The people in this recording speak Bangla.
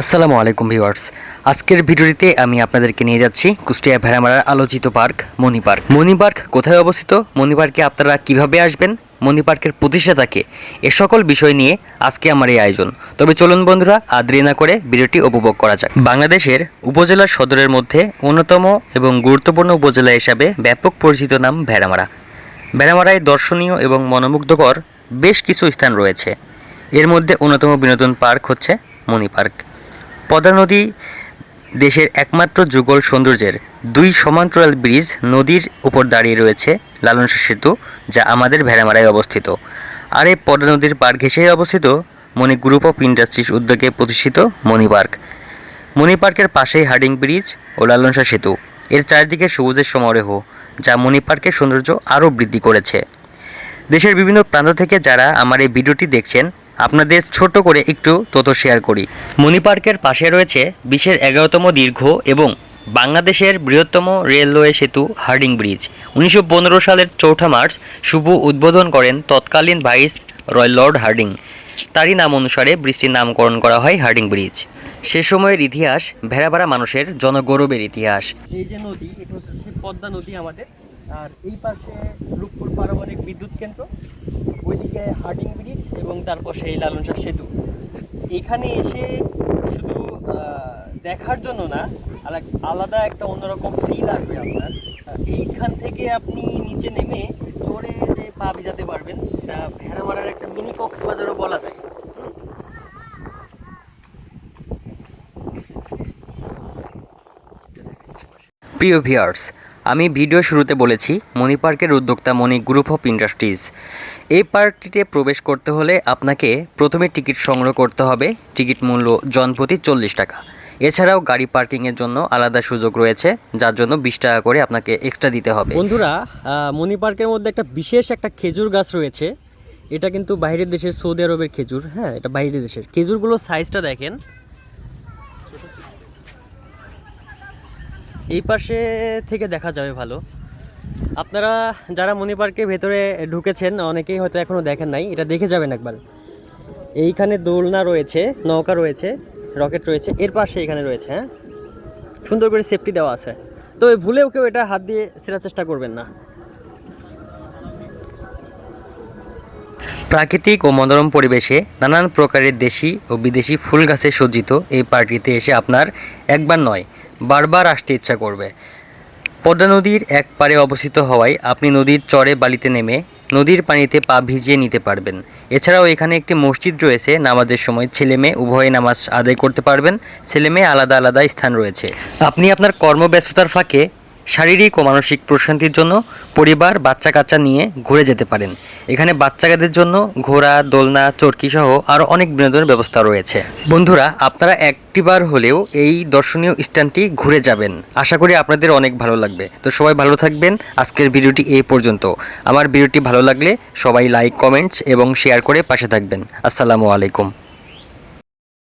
আসসালামু আলাইকুম ভিউয়ার্স। আজকের ভিডিওটিতে আমি আপনাদেরকে নিয়ে যাচ্ছি কুষ্টিয়া ভেড়ামারার আলোচিত park, Moni park. Moni park কোথায় অবস্থিত? মণি পার্কে আপনারা কীভাবে আসবেন? মণি পার্কের প্রতিষ্ঠাতাকে এ সকল বিষয় নিয়ে আজকে আমার এই আয়োজন। তবে চলুন বন্ধুরা, আর দেরি না করে ভিডিওটি উপভোগ করা যাক। বাংলাদেশের উপজেলা সদরের মধ্যে অন্যতম এবং গুরুত্বপূর্ণ উপজেলা হিসাবে ব্যাপক পরিচিত নাম ভেড়ামারা। ভেড়ামারায় দর্শনীয় এবং মনোমুগ্ধকর বেশ কিছু স্থান রয়েছে। এর মধ্যে অন্যতম বিনোদন পার্ক হচ্ছে মণি পার্ক। পদ্মা নদী দেশের একমাত্র যুগল সৌন্দর্যের দুই সমান্তরাল ব্রিজ নদীর উপর দাঁড়িয়ে রয়েছে লালনসা সেতু, যা আমাদের ভেড়ামারায় অবস্থিত। আর এই পদ্মা নদীর পার ঘেঁষেই অবস্থিত মণি গ্রুপ অফ ইন্ডাস্ট্রিজ উদ্যোগে প্রতিষ্ঠিত মণি পার্ক। মণি পার্কের পাশেই হার্ডিং ব্রিজ ও লালনসা সেতু। এর চারিদিকে সবুজের সমারোহ, যা মণি পার্কের সৌন্দর্য আরও বৃদ্ধি করেছে। দেশের বিভিন্ন প্রান্ত থেকে যারা আমার এই ভিডিওটি দেখছেন আপনাদের ছোট করে একটু তথ্য শেয়ার করি। মণি পার্কের পাশে রয়েছে বিশ্বের এগারোতম দীর্ঘ এবং বাংলাদেশের বৃহত্তম রেলওয়ে সেতু হার্ডিং ব্রিজ। উনিশশো পনেরো সালের চৌঠা মার্চ শুভ উদ্বোধন করেন তৎকালীন ভাইস রয় লর্ড হার্ডিং। তারই নাম অনুসারে ব্রিজটির নামকরণ করা হয় হার্ডিং ব্রিজ। সে সময়ের ইতিহাস ভেড়াভাড়া মানুষের জনগৌরবের ইতিহাস। এই যে নদী, এটা হচ্ছে পদ্মা নদী আমাদের। আর এই পাশে রূপপুর পারমাণবিক বিদ্যুৎ কেন্দ্র। ওইদিকে হার্ডিং ব্রিজ এবং তারপর সেই লালনসার সেতু। এখানে এসে শুধু দেখার জন্য না আলাদা একটা অন্যরকম ফিল আসবে আপনার। এইখান থেকে আপনি নিচে নেমে চড়ে যে পা ভিজাতে পারবেন এটা ভেড়ামারার একটা মিনি কক্সবাজারও বলা যায়। প্রিয় ভিউয়ার্স আমি ভিডিও শুরুতে বলেছি, মণি পার্কের উদ্যোক্তা মণি গ্রুপ অফ ইন্ডাস্ট্রিজ। এই পার্কটিতে প্রবেশ করতে হলে আপনাকে প্রথমে টিকিট সংগ্রহ করতে হবে। টিকিট মূল্য জনপ্রতি চল্লিশ টাকা। এছাড়াও গাড়ি পার্কিংয়ের জন্য আলাদা সুযোগ রয়েছে, যার জন্য বিশ টাকা করে আপনাকে এক্সট্রা দিতে হবে। বন্ধুরা মণি পার্কের মধ্যে একটা বিশেষ একটা খেজুর গাছ রয়েছে। এটা কিন্তু বাইরের দেশের সৌদি আরবের খেজুর হ্যাঁ এটা বাইরের দেশের। খেজুরগুলোর সাইজটা দেখেন। এই পাশে থেকে দেখা যাবে ভালো। আপনারা যারা মনি পার্কের ভেতরে ঢুকেছেন, অনেকেই হয়তো এখনও দেখেন নাই, এটা দেখে যাবেন একবার। এইখানে দোলনা রয়েছে, নৌকা রয়েছে, রকেট রয়েছে, এর পাশে এখানে রয়েছে হ্যাঁ? সুন্দর করে সেফটি দেওয়া আছে। তবে ভুলেও কেউ এটা হাত দিয়ে ফেরার চেষ্টা করবেন না। প্রাকৃতিক ও মনোরম পরিবেশে নানান প্রকারের দেশি ও বিদেশি ফুল গাছে সজ্জিত এই পার্কটিতে এসে আপনার একবার নয়, বারবার আসতে ইচ্ছা করবে। পদ্মা নদীর এক পারে অবস্থিত হওয়ায় আপনি নদীর চরে বালিতে নেমে নদীর পানিতে পা ভিজিয়ে নিতে পারবেন। এছাড়াও এখানে একটি মসজিদ রয়েছে, নামাজের সময় ছেলে মেয়ে উভয়ে নামাজ আদায় করতে পারবেন। ছেলে মেয়ে আলাদা আলাদা স্থান রয়েছে। আপনি আপনার কর্মব্যস্ততার ফাঁকে শারীরিক ও মানসিক প্রশান্তির জন্য পরিবার বাচ্চা কাচ্চা নিয়ে ঘুরে যেতে পারেন। এখানে বাচ্চাদের জন্য ঘোড়া, দোলনা চরকি সহ আরও অনেক বিনোদনের ব্যবস্থা রয়েছে। বন্ধুরা, আপনারা একটিবার হলেও এই দর্শনীয় স্থানটি ঘুরে যাবেন। আশা করি আপনাদের অনেক ভালো লাগবে। তো সবাই ভালো থাকবেন। আজকের ভিডিওটি এ পর্যন্ত। আমার ভিডিওটি ভালো লাগলে সবাই লাইক কমেন্টস এবং শেয়ার করে পাশে থাকবেন। আসসালামু আলাইকুম।